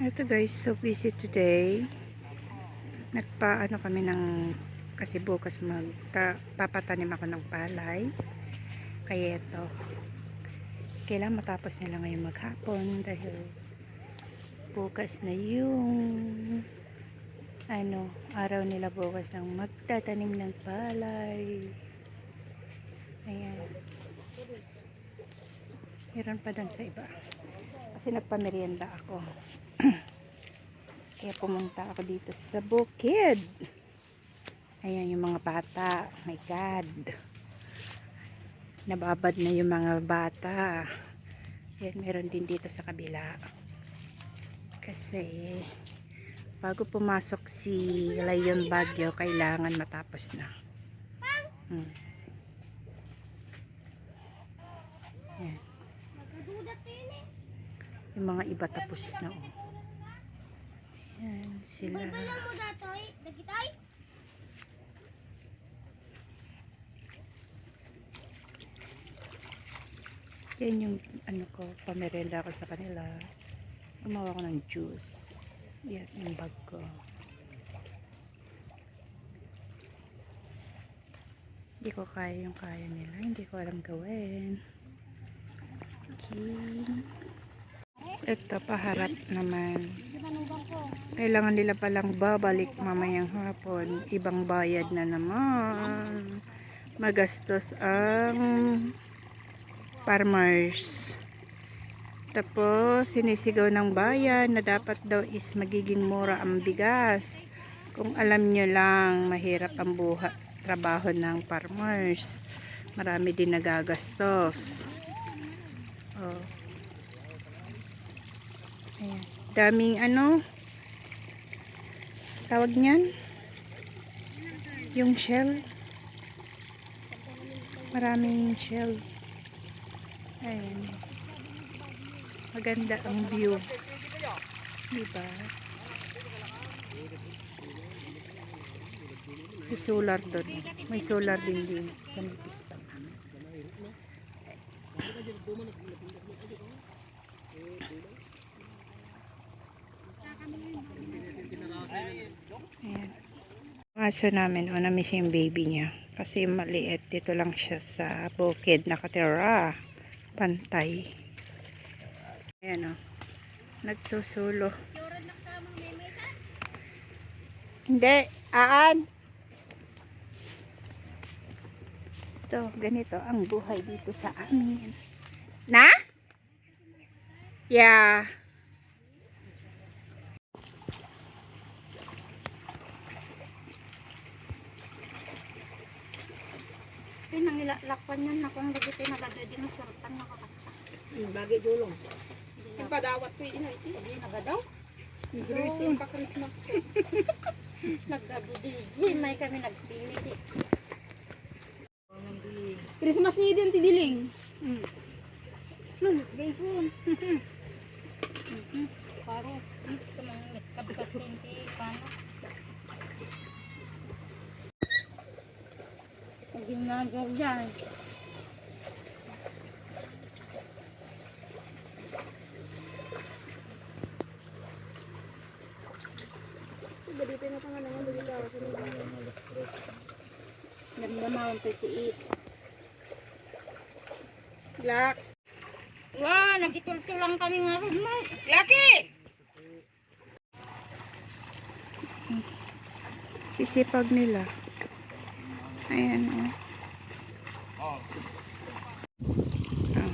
Ito guys, so busy today. Nagpaano kami ng kasi bukas magta, papatanim ako ng palay. Kaya ito. Kailangan matapos nila ngayon maghapon dahil bukas na yung ano, araw nila bukas ng magtatanim ng palay. Ayan. Meron pa doon sa iba. Kasi nagpamerienda ako. Kaya pumunta ako dito sa bukid. Ayan yung mga bata. My God. Nababad na yung mga bata. Ayan, meron din dito sa kabila. Kasi bago pumasok si Lion Bagyo, kailangan matapos na. Hmm. Ayan. Yung mga iba tapos na. Oh. Sila. Mo datoy, dagitoy. Yan yung ano ko, pamerenda ko sa kanila. Gumawa ko ng juice. Yan yung bag ko. Hindi ko kaya yung kaya nila. Hindi ko alam gawin. Okay. Ito, paharap naman. Kailangan nila palang babalik mamayang hapon. Ibang bayad na naman. Magastos ang farmers. Tapos, sinisigaw ng bayan na dapat daw is magiging mura ang bigas. Kung alam nyo lang, mahirap ang buha, trabaho ng farmers. Marami din nagagastos. Oh. Ayan. Daming ano, tawag niyan? Yung shell. Maraming shell. Ayan. Maganda ang view. Diba? May solar doon. May solar din din sa may pista. Ayan. Ang aso namin, o namiss yung baby niya. Kasi maliit. Dito lang siya sa bukid nakatira. Pantay. Ayan o. Nagsusulo. Hindi. Aan. Ito, ganito ang buhay dito sa amin. Na? Yeah. Ay, nang ilalakpan yan. Ako ang lagit ay nalagay din ng surtan nakakasta. Bagay dulong. Hindi Ang padawat ko ina iti. Hindi nagadaw. Yung pa Christmas. Nagdadudigi. May kami nagtiniti. Christmas ni din ti diling. Hmm. Hmm, gayson. Paro. Ito mga nagkabkatin si Pano. Ang ginagaw yan. Namnamawan pa si It. Black. Wah, nagitultul lang kami nga rin mo. Lucky! Sisipag nila. Ayan o. Oh. อ้าว